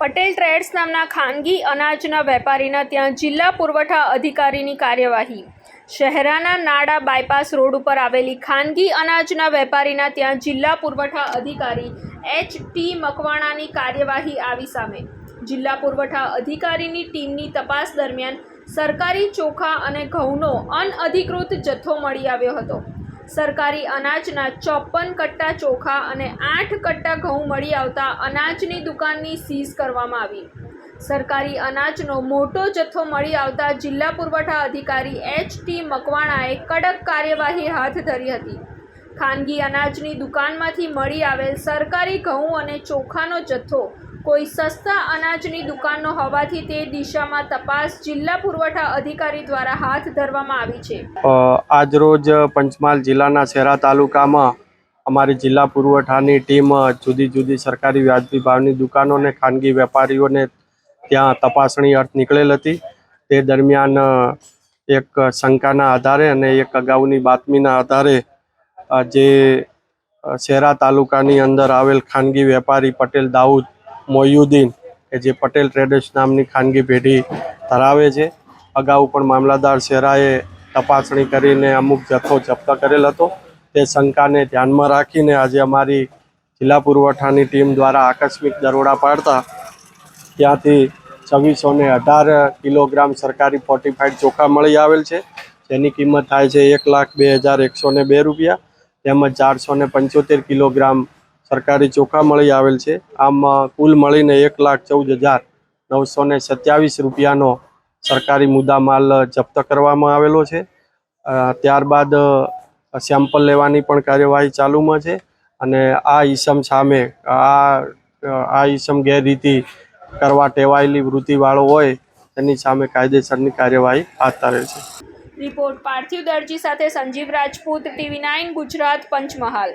Patel trades નામના ખાનગી અનાજના વેપારીના ત્યાં જિલ્લા પુરવઠા અધિકારીની કાર્યવાહી. શહેરાના નાડા બાયપાસ રોડ ઉપર આવેલી ખાનગી અનાજના વેપારીના ત્યાં જિલ્લા પુરવઠા અધિકારી એચ ટી મકવાણાની કાર્યવાહી આવી સામે. જિલ્લા પુરવઠા અધિકારીની ટીમની તપાસ દરમિયાન સરકારી ચોખા અને ઘઉંનો અનઅધિકૃત જથ્થો મળી આવ્યો હતો. સરકારી અનાજના ચોપન કટ્ટા ચોખા અને આઠ કટ્ટા ઘઉં મળી આવતા અનાજની દુકાનની સીઝ કરવામાં આવી. સરકારી અનાજનો મોટો જથ્થો મળી આવતા જિલ્લા પુરવઠા અધિકારી એચ ટી મકવાણાએ કડક કાર્યવાહી હાથ ધરી હતી. ખાનગી અનાજની દુકાનમાંથી મળી આવેલ સરકારી ઘઉં અને ચોખાનો જથ્થો કોઈ સસ્તા અનાજની દુકાનનો હોવાથી તે દિશામાં તપાસ જિલ્લા પુરવઠા અધિકારી દ્વારા હાથ ધરવામાં આવી છે. આજરોજ પંચમહાલ જિલ્લાના શેરા તાલુકામાં અમારી જિલ્લા પુરવઠાની ટીમ જુદી જુદી સરકારી વ્યાજબી ભાવની દુકાનો અને ખાનગી વેપારીઓને ત્યાં તપાસણી અર્થ નીકળેલ હતી. તે દરમિયાન એક શંકાના આધારે અને એક અગાઉની બાતમીના આધારે જે શેરા તાલુકાની અંદર આવેલ ખાનગી વેપારી પટેલ દાઉદ મોયુદ્દીન, કે જે પટેલ ટ્રેડર્સ નામની ખાનગી પેઢી ધરાવે છે. અગાઉ પણ મામલાદાર શેરાએ તપાસણી કરીને અમુક જથ્થો જપ્ત કરેલ હતો. તે શંકાને ધ્યાનમાં રાખીને આજે અમારી જિલ્લા પુરવઠાની ટીમ દ્વારા આકસ્મિક દરોડા પાડતા ત્યાંથી છવ્વીસો ને અઢાર કિલોગ્રામ સરકારી ફોર્ટિફાઈડ ચોખા મળી આવેલ છે. જેની કિંમત થાય છે એક લાખ બે હજાર એકસો ને બે રૂપિયા, તેમજ ચારસો ને પંચોતેર કિલોગ્રામ સરકારી ચોખા મળી આવેલ છે. આમાં કુલ મળીને એક લાખ ચૌદ હજાર નવસો ને સત્યાવીસ રૂપિયાનો સરકારી મુદ્દા માલ જપ્ત કરવામાં આવેલો છે. ત્યારબાદ સેમ્પલ લેવાની પણ કાર્યવાહી ચાલુમાં છે અને આ ઈસમ સામે આ આ ઈસમ ગેરરીતિ કરવા ટેવાયેલી વૃત્તિવાળો હોય તેની સામે કાયદેસરની કાર્યવાહી હાથ ધરે છે. રિપોર્ટ પાર્થિવ દરજી સાથે સંજીવ રાજપૂત, ટીવી નાઇન, ગુજરાત, પંચમહાલ.